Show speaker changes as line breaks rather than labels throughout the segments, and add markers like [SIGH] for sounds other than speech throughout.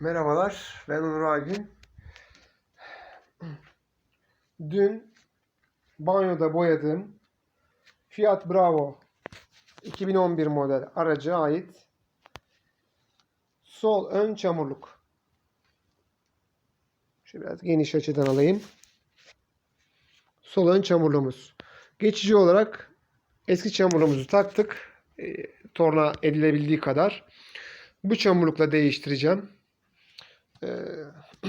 Merhabalar, ben Onur Aygün. Dün banyoda boyadığım Fiat Bravo 2011 model araca ait sol ön çamurluk. Şöyle biraz geniş açıdan alayım. Sol ön çamurluğumuz. Geçici olarak eski çamurluğumuzu taktık. E, torna edilebildiği kadar. Bu çamurlukla değiştireceğim. Ee, [CLEARS THROAT]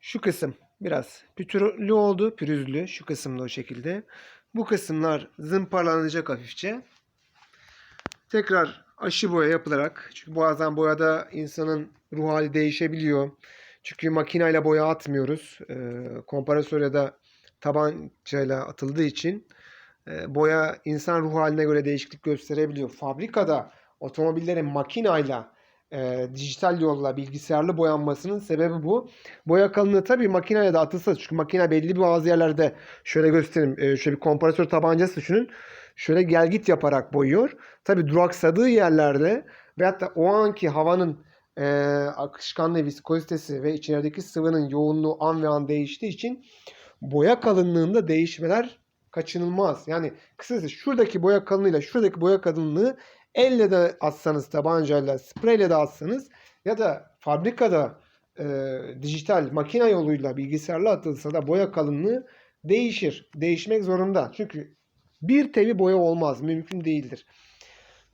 şu kısım biraz pütürlü oldu, pürüzlü. Şu kısımda o şekilde. Bu kısımlar zımparalanacak hafifçe. Tekrar aşı boya yapılarak, çünkü bazen boyada insanın ruh hali değişebiliyor. Çünkü makineyle boya atmıyoruz. Ee, kompresör ya da tabancayla atıldığı için e, boya insan ruh haline göre değişiklik gösterebiliyor. Fabrikada otomobillerin makinayla e, dijital yolla bilgisayarlı boyanmasının sebebi bu. Boya kalınlığı tabii makineye de atılsa çünkü makine belli bir bazı yerlerde şöyle göstereyim. E, şöyle bir kompresör tabancası düşünün. Şöyle gel git yaparak boyuyor. Tabii duraksadığı yerlerde veyahut da o anki havanın e, akışkanlığı, viskozitesi ve içerideki sıvının yoğunluğu an ve an değiştiği için boya kalınlığında değişmeler kaçınılmaz. Yani kısacası şuradaki boya kalınlığıyla şuradaki boya kalınlığı elle de atsanız tabancayla, spreyle de atsanız ya da fabrikada e, dijital makine yoluyla bilgisayarla atılsa da boya kalınlığı değişir. Değişmek zorunda. Çünkü bir tevi boya olmaz. Mümkün değildir.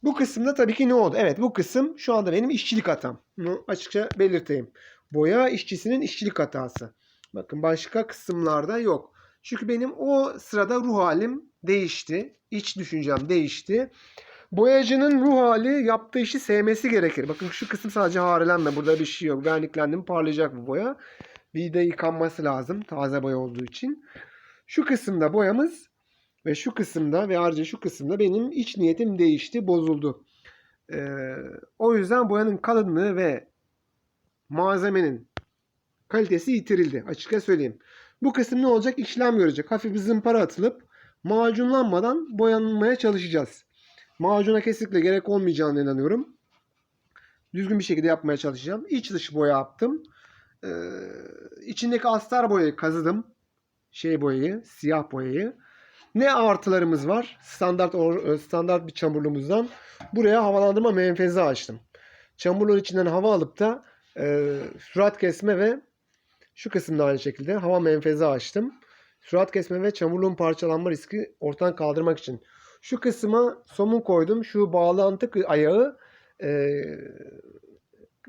Bu kısımda tabii ki ne oldu? Evet bu kısım şu anda benim işçilik hatam. Bunu açıkça belirteyim. Boya işçisinin işçilik hatası. Bakın başka kısımlarda yok. Çünkü benim o sırada ruh halim değişti. İç düşüncem değişti. Boyacının ruh hali yaptığı işi sevmesi gerekir. Bakın şu kısım sadece harelenme. Burada bir şey yok. Verniklendim parlayacak bu boya. Bir de yıkanması lazım. Taze boya olduğu için. Şu kısımda boyamız ve şu kısımda ve ayrıca şu kısımda benim iç niyetim değişti, bozuldu. Ee, o yüzden boyanın kalınlığı ve malzemenin kalitesi yitirildi. Açıkça söyleyeyim. Bu kısım ne olacak? İşlem görecek. Hafif bir zımpara atılıp macunlanmadan boyanmaya çalışacağız. Macuna kesinlikle gerek olmayacağına inanıyorum. Düzgün bir şekilde yapmaya çalışacağım. İç dış boya yaptım. Ee, içindeki astar boyayı kazıdım. Şey boyayı, siyah boyayı. Ne artılarımız var? Standart or- standart bir çamurluğumuzdan buraya havalandırma menfezi açtım. Çamurluğun içinden hava alıp da e, sürat kesme ve şu kısımda aynı şekilde hava menfezi açtım. Sürat kesme ve çamurluğun parçalanma riski ortadan kaldırmak için. Şu kısma somun koydum. Şu bağlantı ayağı e,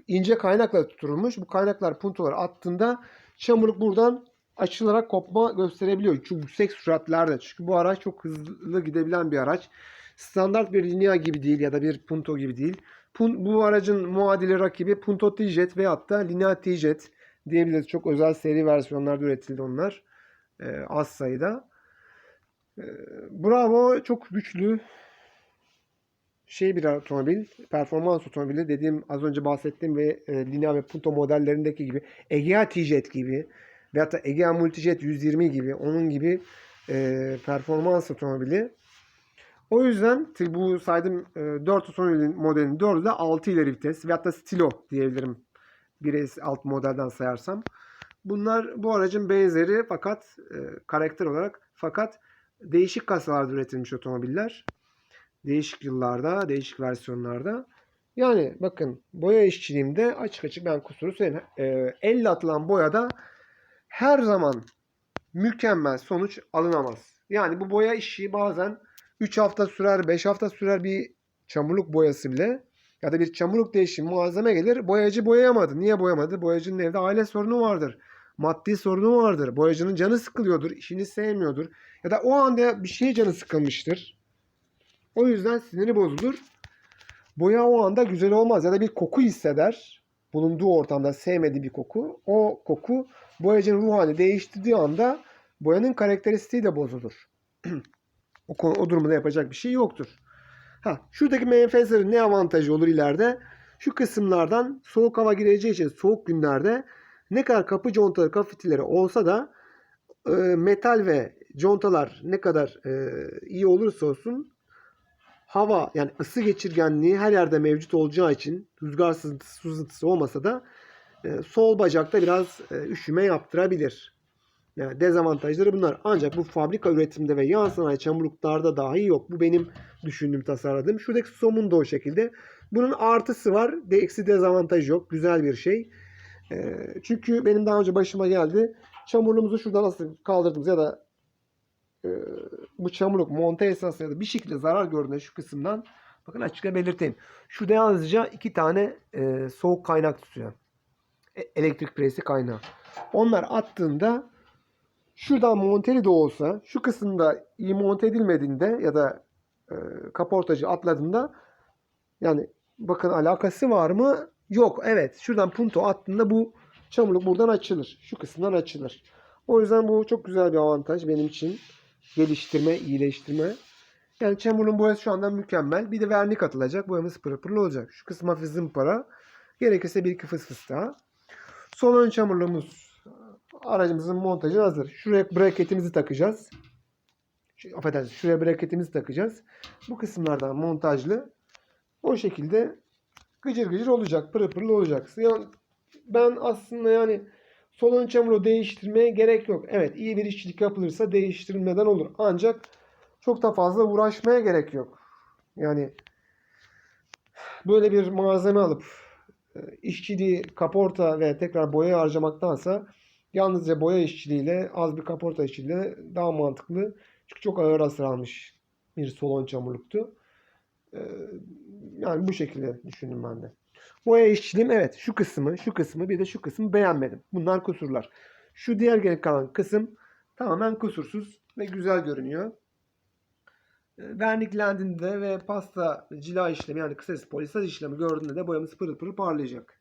ince kaynakla tutulmuş. Bu kaynaklar puntolar attığında çamurluk buradan açılarak kopma gösterebiliyor. Çünkü yüksek süratlerde. Çünkü bu araç çok hızlı gidebilen bir araç. Standart bir linea gibi değil ya da bir punto gibi değil. Bu aracın muadili rakibi Punto T-Jet veyahut da Linea T-Jet diyebiliriz. Çok özel seri versiyonlarda üretildi onlar. E, az sayıda. E, Bravo çok güçlü şey bir otomobil. Performans otomobili dediğim az önce bahsettiğim ve e, Linea ve Punto modellerindeki gibi Egea T-Jet gibi veyahut da Egea Multijet 120 gibi onun gibi e, performans otomobili. O yüzden bu saydığım e, 4 otomobilin modelinin 4'ü de 6 ileri vites veyahut da stilo diyebilirim. Bir alt modelden sayarsam. Bunlar bu aracın benzeri fakat e, karakter olarak fakat değişik kasalarda üretilmiş otomobiller. Değişik yıllarda, değişik versiyonlarda. Yani bakın boya işçiliğimde açık açık ben kusuru söyleyeyim. E, elle atılan boyada her zaman mükemmel sonuç alınamaz. Yani bu boya işi bazen 3 hafta sürer, 5 hafta sürer bir çamurluk boyası bile. Ya da bir çamurluk değişimi malzeme gelir. Boyacı boyayamadı. Niye boyamadı? Boyacının evde aile sorunu vardır. Maddi sorunu vardır. Boyacının canı sıkılıyordur. işini sevmiyordur. Ya da o anda bir şeye canı sıkılmıştır. O yüzden siniri bozulur. Boya o anda güzel olmaz. Ya da bir koku hisseder. Bulunduğu ortamda sevmediği bir koku. O koku boyacının ruh hali değiştirdiği anda boyanın karakteristiği de bozulur. [CLEARS THROAT] o, konu, o durumda yapacak bir şey yoktur. Ha, şuradaki menfezlerin ne avantajı olur ileride? Şu kısımlardan soğuk hava gireceği için soğuk günlerde ne kadar kapı contaları, kafitileri olsa da e, metal ve contalar ne kadar e, iyi olursa olsun hava yani ısı geçirgenliği her yerde mevcut olacağı için rüzgar sızıntısı, sızıntısı olmasa da e, sol bacakta biraz e, üşüme yaptırabilir. Yani dezavantajları bunlar. Ancak bu fabrika üretiminde ve yan sanayi çamurluklarda dahi yok. Bu benim düşündüğüm, tasarladığım. Şuradaki somun da o şekilde. Bunun artısı var. De, eksi dezavantajı yok. Güzel bir şey. E, çünkü benim daha önce başıma geldi. Çamurluğumuzu şuradan nasıl kaldırdığımız ya da e, bu çamurluk monte esnasında ya da bir şekilde zarar gördüğünde şu kısımdan bakın açıkça belirteyim. Şurada yalnızca iki tane e, soğuk kaynak tutuyor. E, elektrik presi kaynağı. Onlar attığında şuradan monteli de olsa şu kısımda iyi monte edilmediğinde ya da e, kaportacı atladığında yani bakın alakası var mı? Yok. Evet. Şuradan punto attığında bu çamurluk buradan açılır. Şu kısımdan açılır. O yüzden bu çok güzel bir avantaj benim için. Geliştirme, iyileştirme. Yani çamurun boyası şu anda mükemmel. Bir de vernik atılacak. Boyamız pırıl pırıl olacak. Şu kısım hafif zımpara. Gerekirse bir iki fıs fıs daha. Sol ön çamurluğumuz aracımızın montajı hazır. Şuraya braketimizi takacağız. Şu, affedersiniz. Şuraya braketimizi takacağız. Bu kısımlardan montajlı. O şekilde gıcır gıcır olacak. Pırıl pırıl olacak. Yani ben aslında yani sol ön çamurluğu değiştirmeye gerek yok. Evet iyi bir işçilik yapılırsa değiştirilmeden olur. Ancak çok da fazla uğraşmaya gerek yok. Yani böyle bir malzeme alıp e, işçiliği kaporta ve tekrar boya harcamaktansa yalnızca boya işçiliğiyle az bir kaporta işçiliğiyle daha mantıklı. Çünkü çok ağır hasar almış bir solon çamurluktu. E, Yani bu şekilde düşündüm ben de. Boya işçiliğim evet şu kısmı, şu kısmı bir de şu kısmı beğenmedim. Bunlar kusurlar. Şu diğer geri kalan kısım tamamen kusursuz ve güzel görünüyor. E, Verniklendiğinde ve pasta cila işlemi yani kısacası polisaj işlemi gördüğünde de boyamız pırıl pırıl parlayacak.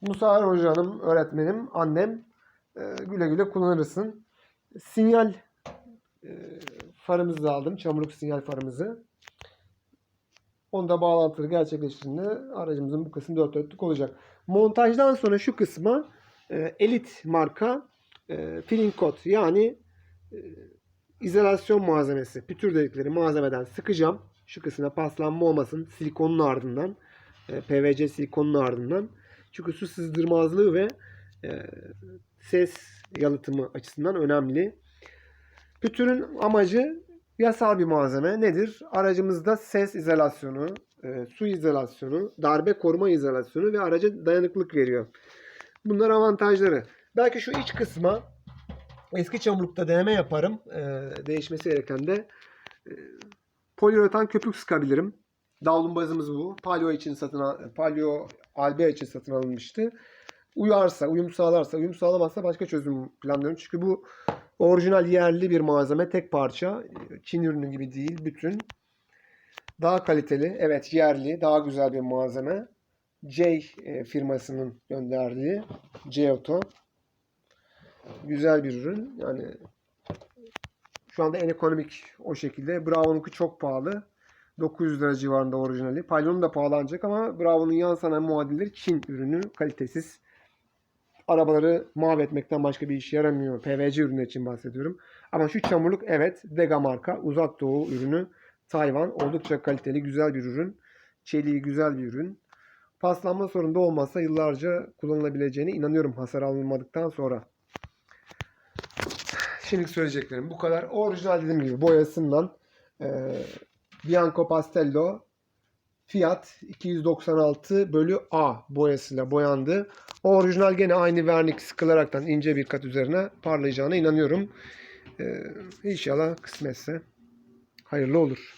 Musa Er Hoca'nın öğretmenim, annem e, güle güle kullanırsın. Sinyal e, farımızı da aldım. Çamurluk sinyal farımızı. Onu da bağlantılı gerçekleştiğinde aracımızın bu kısmı dört dörtlük olacak. Montajdan sonra şu kısma e, elit marka e, filling coat yani e, izolasyon malzemesi, pütür dedikleri malzemeden sıkacağım. Şu kısmına paslanma olmasın. Silikonun ardından, e, PVC silikonun ardından. Çünkü su sızdırmazlığı ve e, ses yalıtımı açısından önemli. Pütürün amacı yasal bir malzeme nedir? Aracımızda ses izolasyonu, e, su izolasyonu, darbe koruma izolasyonu ve araca dayanıklılık veriyor. Bunlar avantajları. Belki şu iç kısma eski çamurlukta deneme yaparım. E, değişmesi gereken de e, poliüretan köpük sıkabilirim. Davlumbazımız bu. Palio için satın al, Palio Albea için satın alınmıştı. Uyarsa, uyum sağlarsa, uyum sağlamazsa başka çözüm planlıyorum. Çünkü bu orijinal yerli bir malzeme, tek parça. Çin ürünü gibi değil, bütün. Daha kaliteli, evet yerli, daha güzel bir malzeme. J e, firmasının gönderdiği J-Auto. Güzel bir ürün. Yani şu anda en ekonomik o şekilde. Bravo'nunki çok pahalı. 900 lira civarında orijinali. Palion'un da pahalı ancak ama Bravo'nun yan sanayi muadilleri Çin ürünü. Kalitesiz. Arabaları mahvetmekten başka bir işe yaramıyor. PVC ürünü için bahsediyorum. Ama şu çamurluk evet Dega marka uzak doğu ürünü. Tayvan oldukça kaliteli güzel bir ürün. Çeliği güzel bir ürün. Paslanma sorunu da olmazsa yıllarca kullanılabileceğine inanıyorum hasar alınmadıktan sonra. Şimdi söyleyeceklerim bu kadar. Orijinal dediğim gibi boyasından e, Bianco Pastello fiyat 296 bölü A boyasıyla boyandı. Orijinal gene aynı vernik sıkılaraktan ince bir kat üzerine parlayacağına inanıyorum. Ee, inşallah kısmetse hayırlı olur.